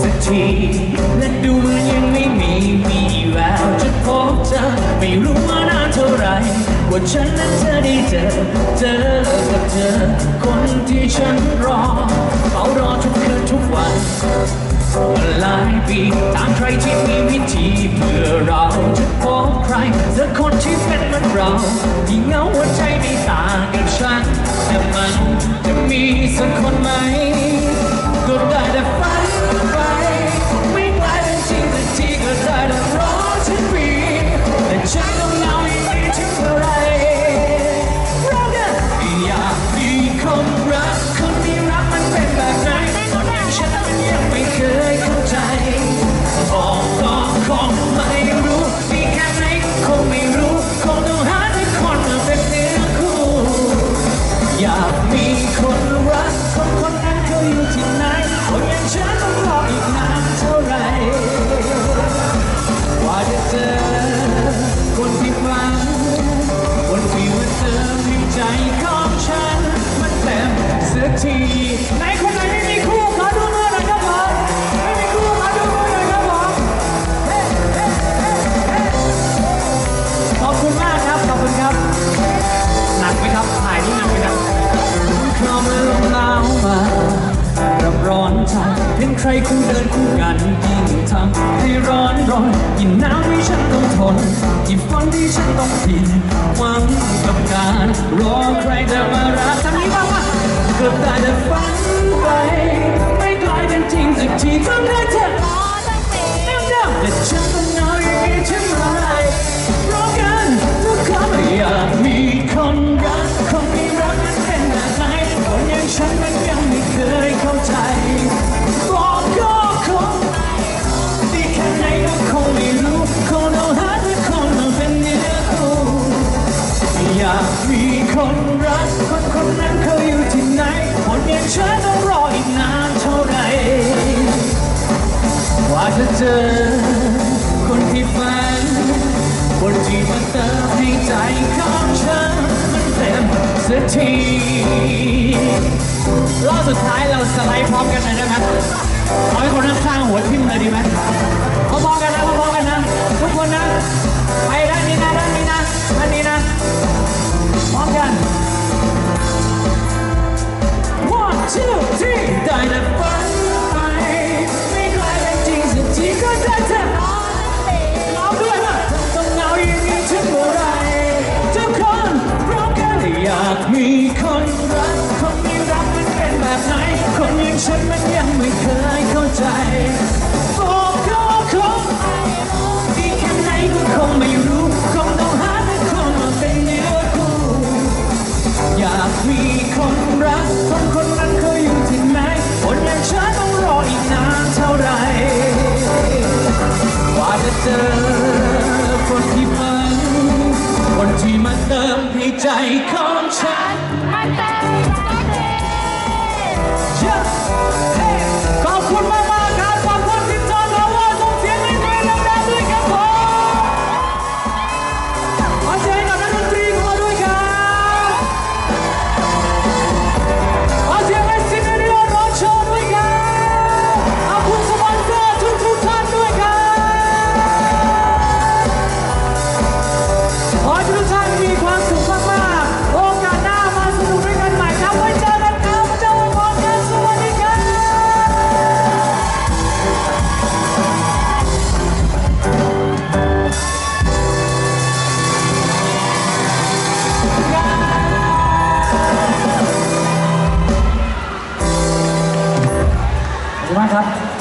สักทีและดูเหมือนยังไม่มีมีแววจะพบเจอไม่รู้ว่านานเท่าไรว่าฉันนั้นจะได้เจอเจอกับเธอ คนที่ฉันรอเฝ้ารอทุกคืนทุกวันมาหลายปีตามใครที่มีวิธีเพื่อเราจะพบใครสักคนที่เป็นเหมือนเราที่เงาหัวใจไม่ต่างกับฉันแต่มันจะมีสักคนไหม ฉัน ใครคู่เดินคู่กันยิ่งทำให้ร้อนรนยิ่งหนาวที่ฉันต้องทนยิ่งฝนที่ฉันต้องผิดหวังกับการรอใครจะมารักทำนี้บ้างวะก็ได้แต่ฝันไปไม่กลายเป็นจริงสักทีก็ได้เธอและฉันต้องเหงาอย่างากมีคนรักคนคนนั้นเขาอยู่ที่ไหนคนอย่างฉันต้องรออีกนานเท่าไหร่กว่าจะเจอ คนที่ฝัน คนที่มาเติมให้ใจของฉันมันเต็มสักทีรอบสุดท้ายเราสไลด์พร้อมกันเลยได้ไหมเอาให้คนข้างๆหัวทิ่มเลยดีไหมพร้อมกันนะพร้อมกันนะ ฉันมันยังไม่เคยเข้าใจบอกก็คงดีแค่ไหนก็คงไม่รู้คงต้องหาแต่คนมาเป็นเนื้อคู่อยากมีคนรักคนคนนั้นเขาอยู่ที่ไหนคนอย่างฉันต้องรออีกนานเท่าไหรกว่าจะเจอคนที่ฝันคนที่มาเติมให้ใจขอ มากครับ